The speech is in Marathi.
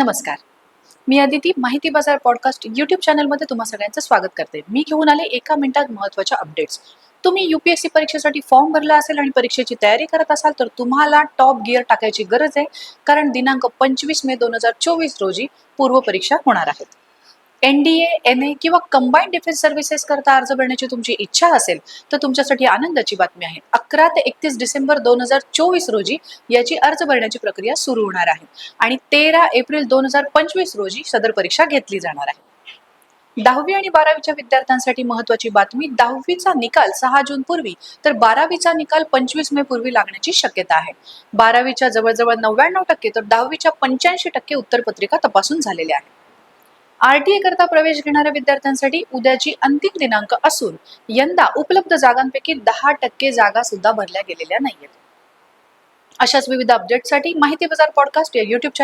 नमस्कार. मी अदिती माहिती बाजार पॉडकास्ट यूट्यूब चॅनलमध्ये तुम्हा सगळ्यांचं स्वागत करते. मी घेऊन आले एका मिनिटात महत्त्वाच्या अपडेट्स तुम्ही युपीएससी परीक्षेसाठी फॉर्म भरला असेल आणि परीक्षेची तयारी करत असाल तर तुम्हाला टॉप गिअर टाकायची गरज आहे कारण दिनांक पंचवीस मे दोन हजार चोवीस रोजी पूर्वपरीक्षा होणार आहेत. एनडीए एन ए किंवा कंबाईंड डिफेन्स सर्व्हिसेस करता अर्ज भरण्याची तुमची इच्छा असेल तर तुमच्यासाठी आनंदाची बातमी आहे. अकरा ते एकतीस डिसेंबर दोन हजार चोवीस रोजी याची अर्ज भरण्याची प्रक्रिया सुरू होणार आहे आणि तेरा एप्रिल दोन हजार पंचवीस रोजी सदर परीक्षा घेतली जाणार आहे. दहावी आणि बारावीच्या विद्यार्थ्यांसाठी महत्वाची बातमी दहावीचा निकाल सहा जून पूर्वी तर बारावीचा निकाल पंचवीस मे पूर्वी लागण्याची शक्यता आहे. बारावीच्या जवळजवळ नव्याण्णव टक्के तर दहावीच्या पंच्याऐंशी टक्के उत्तरपत्रिका तपासून झालेल्या आहेत. आरटीए करता प्रवेश घेणाऱ्या विद्यार्थ्यांसाठी उद्याची अंतिम दिनांक असून यंदा उपलब्ध जागांपैकी दहा टक्के जागा सुद्धा भरल्या गेलेल्या नाहीयेत. अशाच विविध अपडेटसाठी माहिती बाजार पॉडकास्ट या युट्यूब चॅनल